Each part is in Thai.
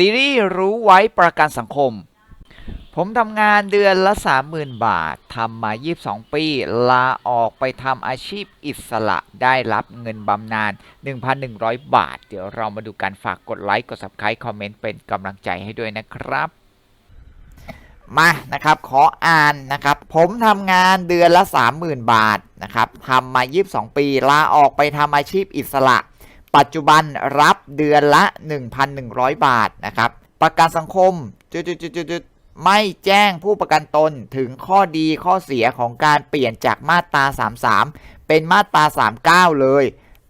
ซีรีส์รู้ไว้ประกันสังคม ผมทำงานเดือนละ 30,000 บาททำมา 22 ปี ลาออกไปทำอาชีพอิสระได้รับเงินบำนาญ 1,100 บาท เดี๋ยวเรามาดูการฝากกดไลค์ กด subscribe คอมเมนต์เป็นกำลังใจให้ด้วยนะครับ มานะครับ ขออ่านนะครับ ผมทำงานเดือนละ 30,000 บาทนะครับทำมา 22 ปี ลาออกไปทำอาชีพอิสระ ปัจจุบันรับเดือนละ 1,100 บาทนะครับ ประกันสังคมจุดๆๆไม่แจ้งผู้ประกันตนถึงข้อดีข้อเสียของการเปลี่ยนจากมาตรา 33 เป็นมาตรา 39 เลย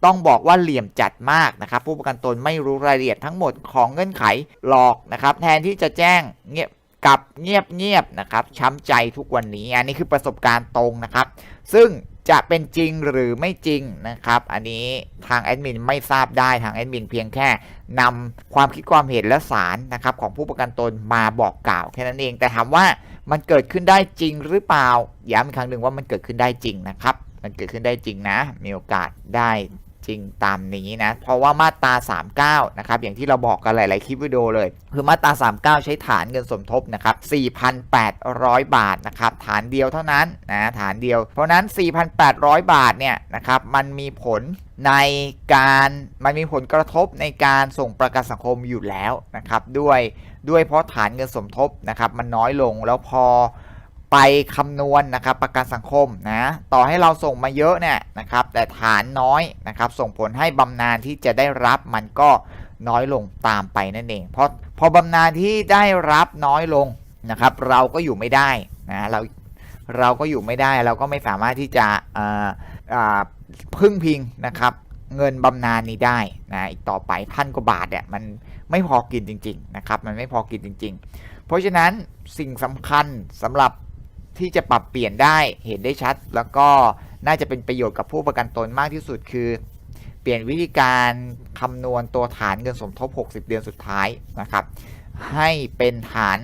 ต้องบอกว่าเหลี่ยมจัดมากนะครับ ผู้ประกันตนไม่รู้รายละเอียดทั้งหมดของเงื่อนไขหลอกนะครับ แทนที่จะแจ้งเงียบกับเงียบเงียบๆนะครับช้ำใจทุกวันนี้ อันนี้คือประสบการณ์ตรงนะครับ ซึ่ง จะเป็นจริงหรือไม่จริงนะครับ อันนี้ทางแอดมินไม่ทราบได้ทางแอดมินเพียงแค่นำความคิดความเห็นและสารนะครับของผู้ประกันตนมาบอกกล่าวแค่นั้นเอง แต่ถามว่ามันเกิดขึ้นได้จริงหรือเปล่าย้ำอีกครั้งหนึ่งว่ามันเกิดขึ้นได้จริงนะครับ มันเกิดขึ้นได้จริงนะ มีโอกาสได้ จริงตามนี้นะ เพราะว่ามาตรา 39 นะครับ อย่างที่เราบอกกันหลาย ๆ คลิปวิดีโอเลย คือมาตรา 39 ใช้ฐานเงินสมทบนะครับ 4,800 บาทนะครับ ฐานเดียวเท่านั้นนะ ฐานเดียว เพราะนั้น 4,800 บาทเนี่ยนะครับ มันมีผลในการมันมีผลกระทบในการส่งประกันสังคมอยู่แล้วนะครับ ด้วยด้วยเพราะฐานเงินสมทบนะครับ มันน้อยลงแล้วพอ ไปคำนวณนะครับประกันสังคมนะต่อให้เราส่งมาเยอะเนี่ยนะครับแต่ฐานน้อยนะครับส่งผลให้บำนาญที่จะได้รับมันก็น้อยลงตามไปนั่นเองเพราะพอบำนาญที่ได้รับน้อยลงนะครับเราก็อยู่ไม่ได้นะเราเราก็อยู่ไม่ได้เราก็ไม่สามารถที่จะอ่าอ่าพึ่งพิงนะครับเงินบำนาญนี้ได้นะอีกต่อไปพันกว่าบาทเนี่ยมันไม่พอกินจริงๆนะครับมันไม่พอกินจริง ๆ เพราะฉะนั้นสิ่งสำคัญสำหรับ ที่จะปรับเปลี่ยนได้เห็นได้ชัด แล้วก็น่าจะเป็นประโยชน์กับผู้ประกันตนมากที่สุดคือ เปลี่ยนวิธีการคำนวณตัวฐานเงินสมทบ 60 เดือนสุดท้ายนะครับ ให้เป็นฐาน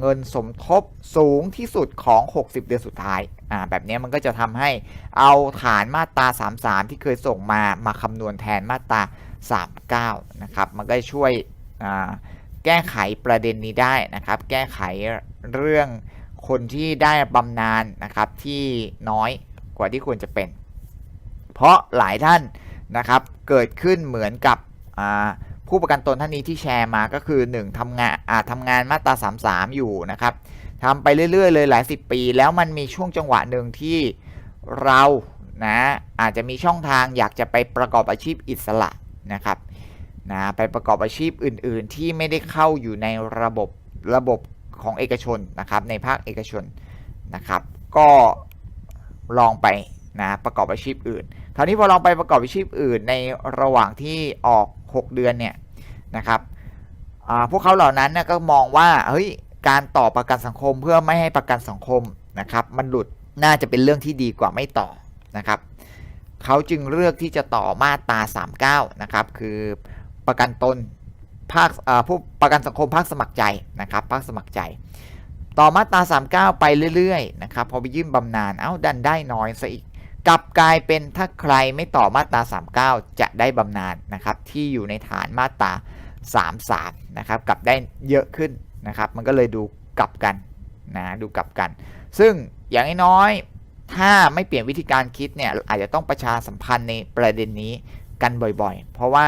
เงินสมทบสูงที่สุดของ 60 เดือนสุดท้ายอ่าแบบนี้มันก็จะทำให้เอาฐานมาตรา 33 ที่เคยส่งมามาคำนวณแทนมาตรา 39 นะครับ มันก็ช่วยแก้ไขประเด็นนี้ได้นะครับ แก้ไขเรื่อง คนที่ได้บำนาญนะครับที่น้อยกว่าที่ควรจะเป็น เพราะหลายท่านนะครับเกิดขึ้นเหมือนกับผู้ประกันตนท่านนี้ที่แชร์มาก็คือ 1ทำงานอาทำงานมาตรา33 อยู่นะครับทำไปเรื่อยๆ เลยหลายสิบปี แล้วมันมีช่วงจังหวะหนึ่งที่เรานะอาจจะมีช่องทางอยากจะไปประกอบอาชีพอิสระนะครับนะไปประกอบอาชีพอื่นๆ ที่ไม่ได้เข้าอยู่ในระบบระบบ ของเอกชนนะครับในภาคเอกชนนะครับ ก็ลองไปนะประกอบอาชีพอื่นคราวนี้พอลองไปประกอบอาชีพอื่นในระหว่างที่ออก 6 เดือนเนี่ยนะครับพวกเขาเหล่านั้นก็มองว่าเฮ้ยการต่อประกันสังคมเพื่อไม่ให้ประกันสังคมนะครับ มันหลุดน่าจะเป็นเรื่องที่ดีกว่าไม่ต่อนะครับเขาจึงเลือกที่จะต่อมาตรา39นะครับคือประกันตน ภาคผู้ประกันสังคมภาคสมัครใจนะครับภาคสมัครใจ ต่อมาตรา 39 ไปเรื่อยๆนะครับพอไปยื่นบำนาญเอ้าดันได้น้อยซะอีกกลับกลายเป็นถ้าใครไม่ต่อมาตรา 39 จะได้บำนาญนะครับที่อยู่ในฐานมาตรา 33 นะครับกลับได้เยอะขึ้นนะครับมันก็เลยดูกลับกันนะดูกลับกัน ซึ่งอย่างน้อยๆถ้าไม่เปลี่ยนวิธีการคิดเนี่ยอาจจะต้องประชาสัมพันธ์ในประเด็นนี้กันบ่อยๆ เพราะว่า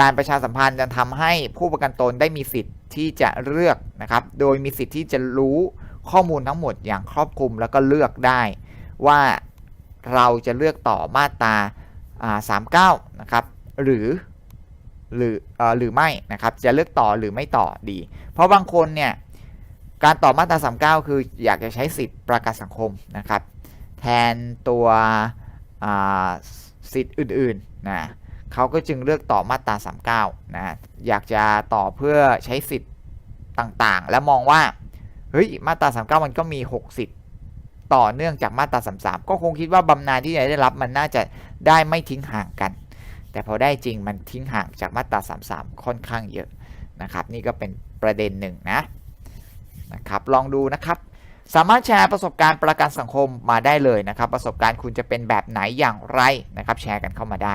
การประชาสัมพันธ์จะทำให้ผู้ประกันตนได้มีสิทธิ์ที่จะเลือกนะครับ โดยมีสิทธิ์ที่จะรู้ข้อมูลทั้งหมดอย่างครอบคลุมแล้วก็เลือกได้ ว่าเราจะเลือกต่อมาตรา39 นะครับ หรือหรือหรือไม่นะครับ จะเลือกต่อหรือไม่ต่อดี เพราะบางคนเนี่ยการต่อมาตรา39 คืออยากจะใช้สิทธิ์ประกันสังคมนะครับ แทนตัวสิทธิ์อื่นๆนะ เขาก็จึงเลือกต่อมาตรา 39 นะอยากจะต่อเพื่อใช้สิทธิ์ต่างๆ และมองว่าเฮ้ยมาตรา 39 มันก็มี6สิทธิต่อเนื่องจากมาตรา33 ก็คงคิดว่าบำนาญที่จะได้รับมันน่าจะได้ไม่ทิ้งห่างกัน แต่พอได้จริงมันทิ้งห่างจากมาตรา33 ค่อนข้างเยอะนะครับ นี่ก็เป็นประเด็นหนึ่งนะนะครับ ลองดูนะครับ สามารถแชร์ประสบการณ์ประกันสังคมมาได้เลยนะครับ ประสบการณ์คุณจะเป็นแบบไหนอย่างไรนะครับ แชร์กันเข้ามาได้